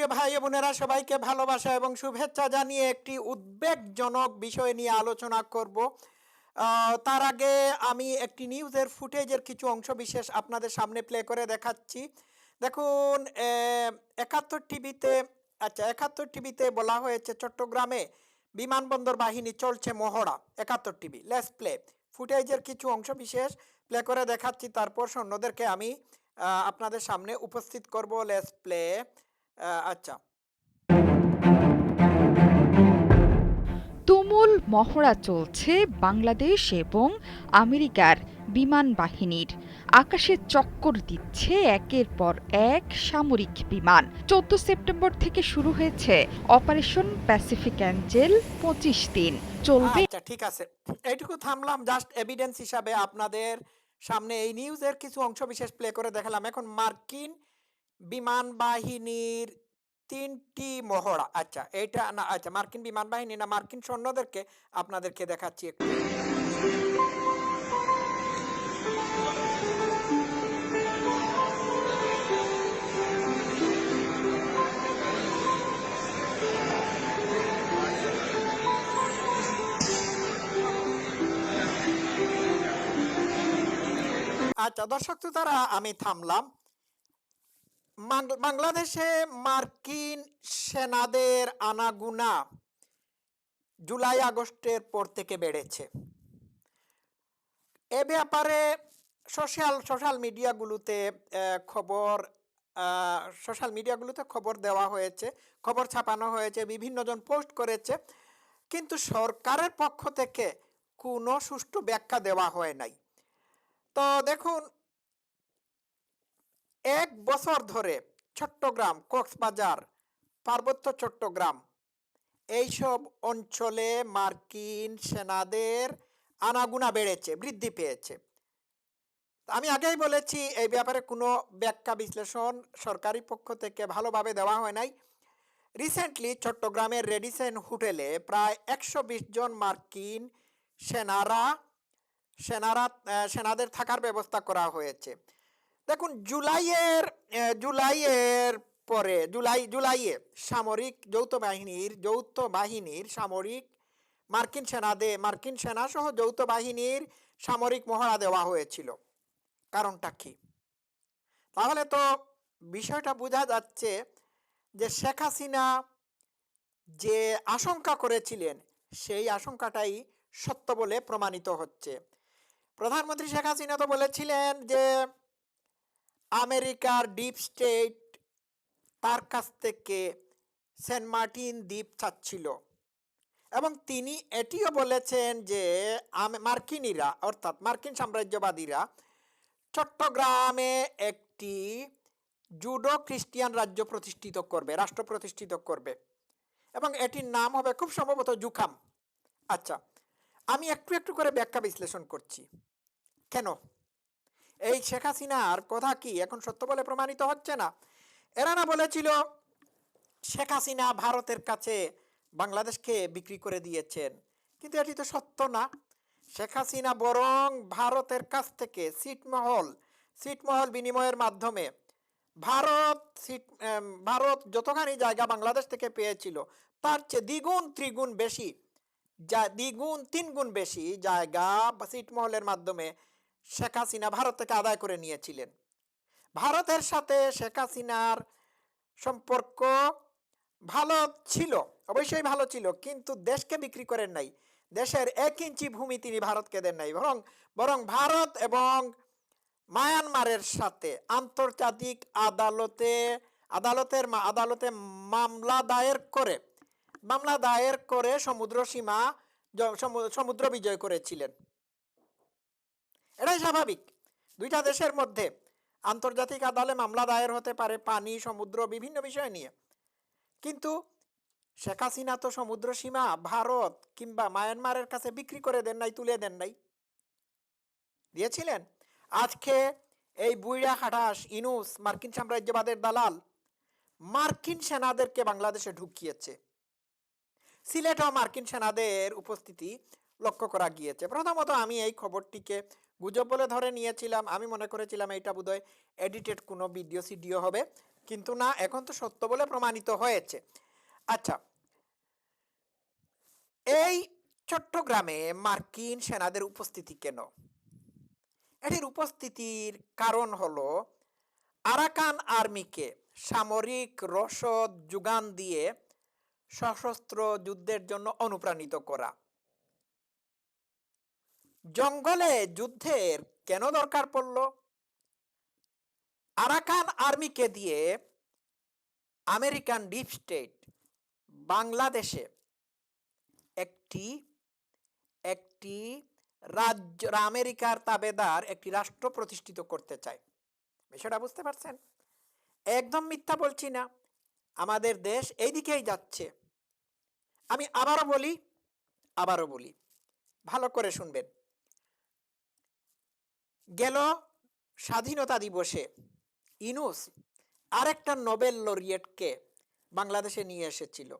প্রিয় ভাই বোনেরা, সবাইকে ভালোবাসা এবং শুভেচ্ছা জানিয়ে একটি উদ্বেগজনক বিষয় নিয়ে আলোচনা করব। তার আগে আমি একটি নিউজের ফুটেজের কিছু অংশ বিশেষ আপনাদের সামনে প্লে করে দেখাচ্ছি। দেখুন একাত্তর টিভিতে আচ্ছা একাত্তর টিভিতে বলা হয়েছে চট্টগ্রামে বিমানবন্দর বাহিনী চলছে মহড়া, একাত্তর টিভি। লেস প্লে ফুটেজের কিছু অংশ বিশেষ প্লে করে দেখাচ্ছি, তারপর সৈন্যদেরকে আমি আপনাদের সামনে উপস্থিত করব। লেস প্লে আচ্ছা। তুমুল মহড়া চলছে বাংলাদেশ এবং আমেরিকার বিমান বাহিনীর। আকাশে চক্কর দিচ্ছে একের পর এক সামরিক বিমান। চোদ্দ সেপ্টেম্বর থেকে শুরু হয়েছে অপারেশন প্যাসিফিক অ্যাঞ্জেল পঁচিশ দিন। চলবে আচ্ছা ঠিক আছে। এইটুকু থামলাম জাস্ট এভিডেন্স হিসাবে আপনাদের সামনে এই নিউজের কিছু অংশ বিশেষ প্লে করে দেখালাম। এখন মার্কিন বিমান বাহিনীর তিনটি মহড়া। আচ্ছা এটা না আচ্ছা মার্কিন বিমান বাহিনী না, মার্কিন সৈন্যদেরকে আপনাদেরকে দেখাচ্ছি একটু। আচ্ছা দর্শক তো তারা আমি থামলাম। বাংলাদেশে মার্কিন সেনাদের আনাগুনা জুলাই আগস্টের পর থেকে বেড়েছে। এ ব্যাপারে সোশ্যাল সোশ্যাল মিডিয়াগুলোতে খবর সোশ্যাল মিডিয়াগুলোতে খবর দেওয়া হয়েছে, খবর ছাপানো হয়েছে, বিভিন্নজন পোস্ট করেছে, কিন্তু সরকারের পক্ষ থেকে কোনো সুষ্ঠু ব্যাখ্যা দেওয়া হয় নাই। তো দেখুন এক বছর ধরে চট্টগ্রাম, কক্সবাজার, পার্বত্য চট্টগ্রাম, এইসব অঞ্চলে মার্কিন সেনাদের আনাগুনা বেড়েছে, বৃদ্ধি পেয়েছে। আমি আগেই বলেছি, এই ব্যাপারে কোনো ব্যাখ্যা বিশ্লেষণ সরকারি পক্ষ থেকে ভালোভাবে দেওয়া হয় নাই। রিসেন্টলি চট্টগ্রামের রেডিসেন হোটেলে প্রায় একশো বিশ জন মার্কিন সেনারা সেনারা সেনাদের থাকার ব্যবস্থা করা হয়েছে। দেখুন, জুলাইয়ের জুলাইয়ের পরে, জুলাই, জুলাইয়ে সামরিক যৌথ বাহিনীর যৌথ বাহিনীর সামরিক মার্কিন সেনাদে, মার্কিন সেনা সহ যৌথ বাহিনীর সামরিক মহড়া দেওয়া হয়েছিল। কারণটা কি? তাহলে তো বিষয়টা বোঝা যাচ্ছে যে শেখ হাসিনা যে আশঙ্কা করেছিলেন, সেই আশঙ্কাটাই সত্য বলে প্রমাণিত হচ্ছে। প্রধানমন্ত্রী শেখ হাসিনা তো বলেছিলেন যে আমেরিকার ডিপ স্টেট তার কাছ থেকে সেন্ট মার্টিন দ্বীপ চাচ্ছিল। এবং তিনি এটিও বলেছেন যে মার্কিনীরা, অর্থাৎ মার্কিন সাম্রাজ্যবাদীরা চট্টগ্রামে একটি জুডো খ্রিস্টিয়ান রাজ্য প্রতিষ্ঠিত করবে, রাষ্ট্র প্রতিষ্ঠিত করবে। এবং এটির নাম হবে খুব সম্ভবত জুখাম। আচ্ছা আমি একটু একটু করে ব্যাখ্যা বিশ্লেষণ করছি। কেন? এই শেখ হাসিনার কথা কি এখন সত্য বলে প্রমাণিত হচ্ছে না? এরা না বলেছিল, শেখ হাসিনা ভারতের কাছে বাংলাদেশকে বিক্রি করে দিয়েছেন। কিন্তু এটি তো সত্য না। শেখ হাসিনা বরং ভারতের কাছ থেকে সিটমহল সিটমহল বিনিময়ের মাধ্যমে ভারত সিট ভারত যতখানি জায়গা বাংলাদেশ থেকে পেয়েছিল, তার চেয়ে দ্বিগুণ, ত্রিগুণ বেশি, যা, দ্বিগুণ, তিনগুণ বেশি জায়গা বা ছিটমহলের মাধ্যমে শেখ হাসিনা ভারত থেকে আদায় করে নিয়েছিলেন। ভারতের সাথে শেখ হাসিনার সম্পর্ক ভালো ছিল, অবশ্যই ভালো ছিল, কিন্তু দেশকে বিক্রি করেন নাই। দেশের এক ইঞ্চি ভূমি তিনি ভারতকে দেন নাই, বরং বরং ভারত এবং মায়ানমারের সাথে আন্তর্জাতিক আদালতে, আদালতের আদালতে মামলা দায়ের করে, মামলা দায়ের করে সমুদ্র সীমা, সমুদ্র বিজয় করেছিলেন। এটাই স্বাভাবিক। দুইটা দেশের মধ্যে আন্তর্জাতিক আদালে মামলা দায়ের হতে পারে পানি, সমুদ্র, বিভিন্ন বিষয় নিয়ে। কিন্তু শেখ হাসিনা তো সমুদ্র সীমা, ভারত কিংবা মায়ানমারের কাছে বিক্রি করে দেন নাই, তুলে দেন নাই। দিয়েছিলেন? আজকে এই বুইড়া খাটাস, ইনুস, মার্কিন সাম্রাজ্যবাদের দালাল মার্কিন সেনাদেরকে বাংলাদেশে ঢুকিয়েছে। সিলেটেও মার্কিন সেনাদের উপস্থিতি লক্ষ্য করা গিয়েছে। প্রথমত আমি এই খবরটিকে গুজব বলে ধরে নিয়েছিলাম, আমি মনে করেছিলাম এইটা বোধহয় এডিটেড কোনো ভিডিও সিডিও হবে। কিন্তু না, এখন তো সত্য বলে প্রমাণিত হয়েছে। আচ্ছা। এই চট্টগ্রামে মার্কিন সেনাদের উপস্থিতি কেন? এটির উপস্থিতির কারণ হলো, আরাকান আর্মিকে সামরিক রসদ যোগান দিয়ে সশস্ত্র যুদ্ধের জন্য অনুপ্রাণিত করা। জঙ্গলে যুদ্ধের কেন দরকার পড়ল? আরাকান আর্মিকে দিয়ে আমেরিকান ডিপ স্টেট বাংলাদেশে একটি একটি রাজ্য, আমেরিকার তাবেদার একটি রাষ্ট্র প্রতিষ্ঠিত করতে চায়। বিষয়টা বুঝতে পারছেন? একদম মিথ্যা বলছি না। আমাদের দেশ এই দিকেই যাচ্ছে। আমি আবারও বলি আবারও বলি, ভালো করে শুনবেন। গেল স্বাধীনতা দিবসে। ইনুস আরেকটা নোবেল লরিয়েটকে বাংলাদেশে নিয়ে এসেছিল।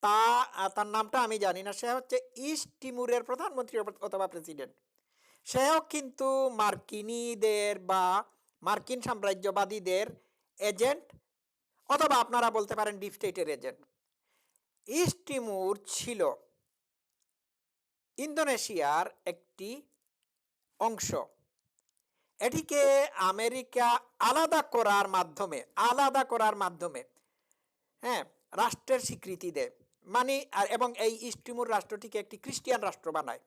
তা, তার নামটা আমি জানি না, সে হচ্ছে ইস্ট টিমুরের প্রধানমন্ত্রী অথবা প্রেসিডেন্ট। সেও কিন্তু মার্কিনীদের বা মার্কিন সাম্রাজ্যবাদীদের এজেন্ট অথবা আপনারা বলতে পারেন ডিপ স্টেটের এজেন্ট। ইস্ট টিমুর ছিল ইন্দোনেশিয়ার একটি অংশ। এটিকে আমেরিকা আলাদা করার মাধ্যমে, আলাদা করার মাধ্যমে হ্যাঁ রাষ্ট্রের স্বীকৃতি দেয়। মানে আর, এবং এই ইস্টিমুর রাষ্ট্রটিকে একটি খ্রিস্টিয়ান রাষ্ট্র বানায়।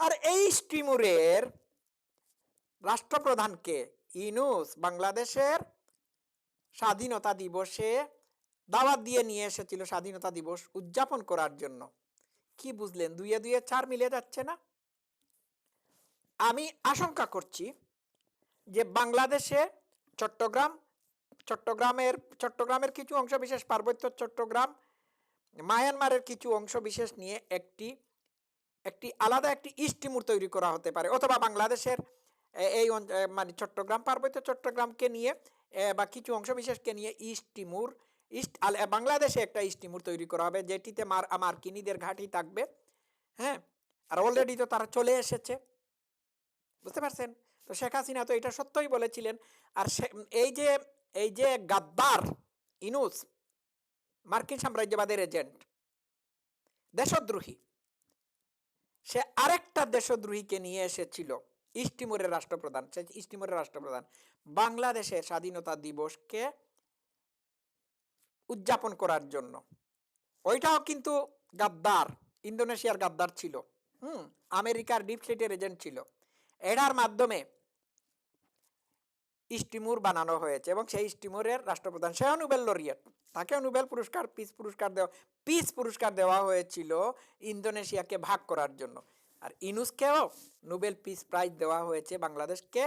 আর এই ইস্টিমুরের রাষ্ট্রপ্রধানকে ইনুস বাংলাদেশের স্বাধীনতা দিবসে দাওয়াত দিয়ে নিয়ে এসেছিল স্বাধীনতা দিবস উদযাপন করার জন্য। কি বুঝলেন? দুইয়ে দুইয়ে চার মিলে যাচ্ছে না? আমি আশঙ্কা করছি যে বাংলাদেশে চট্টগ্রাম, চট্টগ্রামের চট্টগ্রামের কিছু অংশ বিশেষ, পার্বত্য চট্টগ্রাম, মায়ানমারের কিছু অংশ বিশেষ নিয়ে একটি একটি আলাদা একটি ইস্টিমুর তৈরি করা হতে পারে। অথবা বাংলাদেশের এই মানে চট্টগ্রাম, পার্বত্য চট্টগ্রামকে নিয়ে বা কিছু অংশ বিশেষকে নিয়ে ইস্ট টিমুর ইস্ট আল- বাংলাদেশে একটা ইস্ট টিমুর তৈরি করা হবে, যেটিতে মার, মার্কিনীদের ঘাঁটি থাকবে। হ্যাঁ? আর অলরেডি তো তারা চলে এসেছে। বুঝতে পারছেন? তো শেখ হাসিনা তো এটা সত্যই বলেছিলেন। আর এই যে এই যে গাদ্দার, ইনুস, মার্কিন সাম্রাজ্যবাদের এজেন্ট, দেশদ্রোহী, সে আরেকটা দেশদ্রোহীকে নিয়ে এসেছিল ইস্টিমোরের রাষ্ট্রপ্রধান। সে ইস্টিমোরের রাষ্ট্রপ্রধান। বাংলাদেশের স্বাধীনতা দিবসকে উদযাপন করার জন্য। ওইটাও কিন্তু গাদ্দার, ইন্দোনেশিয়ার গাদ্দার ছিল। হুম, আমেরিকার ডিপ স্টেটের এজেন্ট ছিল। এটার মাধ্যমে ইস্টিমুর বানানো হয়েছে এবং সেই ইস্টিমুরের রাষ্ট্রপ্রধান সেও নোবেল লরিয়েট তাকেও নোবেল পুরস্কার, পিস পুরস্কার দেওয়া, পিস পুরস্কার দেওয়া হয়েছিল ইন্দোনেশিয়াকে ভাগ করার জন্য। আর ইনুসকেও নোবেল পিস প্রাইজ দেওয়া হয়েছে বাংলাদেশকে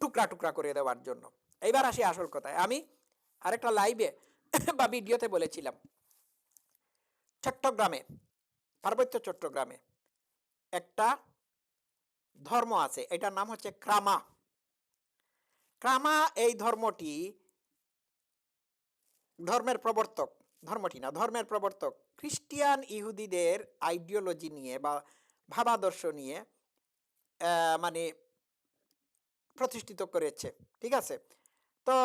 টুকরা টুকরা করে দেওয়ার জন্য। এইবার আসি আসল কথায়। আমি আরেকটা লাইভে বা ভিডিওতে বলেছিলাম, চট্টগ্রামে, পার্বত্য চট্টগ্রামে একটা ধর্ম আছে, এটার নাম হচ্ছে ক্রামা। ক্রামা এই ধর্মটি ধর্মের প্রবর্তক, ধর্মটি না, ধর্মের প্রবর্তক। খ্রিস্টিয়ান ইহুদিদের আইডিওলজি নিয়ে বা ভাবাদর্শ নিয়ে মানে প্রতিষ্ঠিত করেছে, ঠিক আছে? তো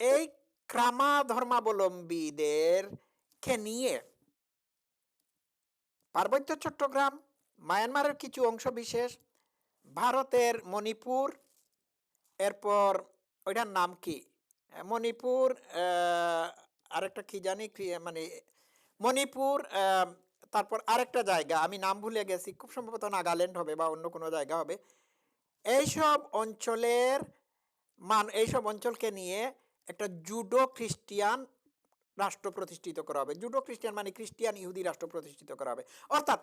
এই ক্রামা ধর্মাবলম্বীদেরকে নিয়ে পার্বত্য চট্টগ্রাম, মায়ানমারের কিছু অংশ বিশেষ ভারতের মণিপুর, এরপর ওইটার নাম কি? মণিপুর আরেকটা কি জানি? মানে মণিপুর তারপর আরেকটা জায়গা, আমি নাম ভুলে গেছি, খুব সম্ভবত নাগাল্যান্ড হবে বা অন্য কোনো জায়গা হবে। এইসব অঞ্চলের মান, এইসব অঞ্চলকে নিয়ে একটা জুডো খ্রিস্টিয়ান রাষ্ট্র প্রতিষ্ঠিত করা হবে। জুডো খ্রিস্টিয়ান মানে খ্রিস্টিয়ান ইহুদি রাষ্ট্র প্রতিষ্ঠিত করা হবে। অর্থাৎ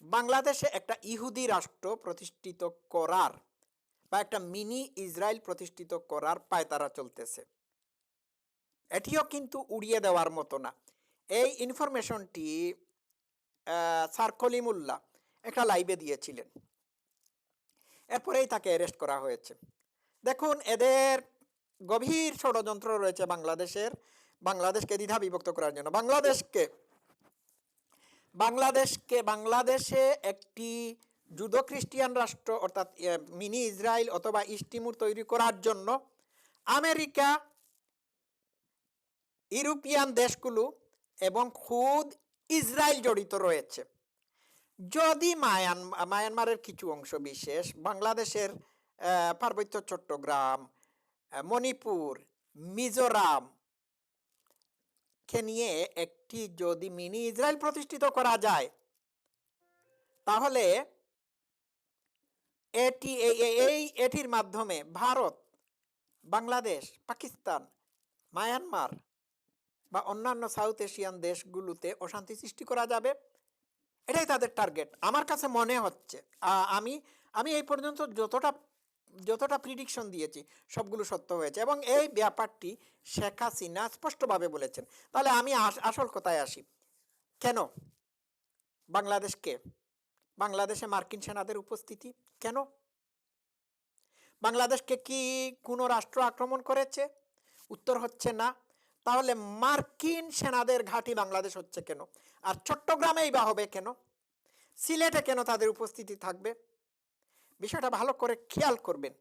বাংলাদেশে একটা ইহুদি রাষ্ট্র প্রতিষ্ঠিত করার বা একটা মিনি ইসরায়েল প্রতিষ্ঠিত করার পায়তারা চলতেছে। এটিও কিন্তু উড়িয়ে দেওয়ার মতো না। এই ইনফরমেশনটি আহ, স্যার কলিমুল্লাহ একটা লাইভে দিয়েছিলেন। এরপরেই তাকে অ্যারেস্ট করা হয়েছে। দেখুন এদের গভীর ষড়যন্ত্র রয়েছে বাংলাদেশের। বাংলাদেশকে দ্বিধা বিভক্ত করার জন্য। বাংলাদেশকে বাংলাদেশকে, বাংলাদেশে একটি জুদো খ্রিস্টিয়ান রাষ্ট্র, অর্থাৎ মিনি ইসরায়েল অথবা ইস্টিমুর তৈরি করার জন্য আমেরিকা, ইউরোপিয়ান দেশগুলো এবং খুদ ইসরায়েল জড়িত রয়েছে। যদি মায়ান, মায়ানমারের কিছু অংশ বিশেষ, বাংলাদেশের পার্বত্য চট্টগ্রাম মণিপুর, মিজোরাম, কে নিয়ে একটি যদি মিনি ইসরায়েল প্রতিষ্ঠিত করা যায়, তাহলে এটি এই- এটির মাধ্যমে ভারত, বাংলাদেশ, পাকিস্তান, মায়ানমার বা অন্যান্য সাউথ এশিয়ান দেশগুলোতে অশান্তি সৃষ্টি করা যাবে। এটাই তাদের টার্গেট। আমার কাছে মনে হচ্ছে আমি আমি এই পর্যন্ত যতটা যতটা প্রিডিকশন দিয়েছি, সবগুলো সত্য হয়েছে। এবং এই ব্যাপারটি শেখ হাসিনা স্পষ্টভাবে বলেছেন। তাহলে আমি আসল কথায় আসি। কেন? বাংলাদেশকে বাংলাদেশে মার্কিন সেনাদের উপস্থিতি কেন? বাংলাদেশকে কি কোনো রাষ্ট্র আক্রমণ করেছে? উত্তর হচ্ছে না। তাহলে মার্কিন সেনাদের ঘাঁটি বাংলাদেশ হচ্ছে কেন? আর চট্টগ্রামেই বা হবে কেন? সিলেটে কেন তাদের উপস্থিতি থাকবে? বিষয়টা ভালো করে খেয়াল করবেন।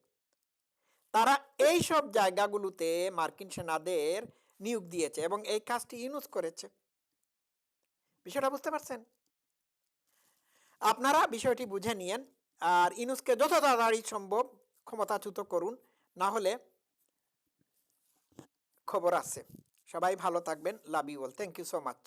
তারা এই সব জায়গাগুলোতে মার্কিন সেনাদের নিয়োগ দিয়েছে এবং এই কাজটি ইউনুস করেছে। বিষয়টা বুঝতে পারছেন? আপনারা বিষয়টি বুঝে নিয়েন আর ইনুসকে যত তাড়াতাড়ি সম্ভব ক্ষমতাচ্যুত করুন, না হলে খবর আছে। সবাই ভালো থাকবেন। Love you all. Thank you so much.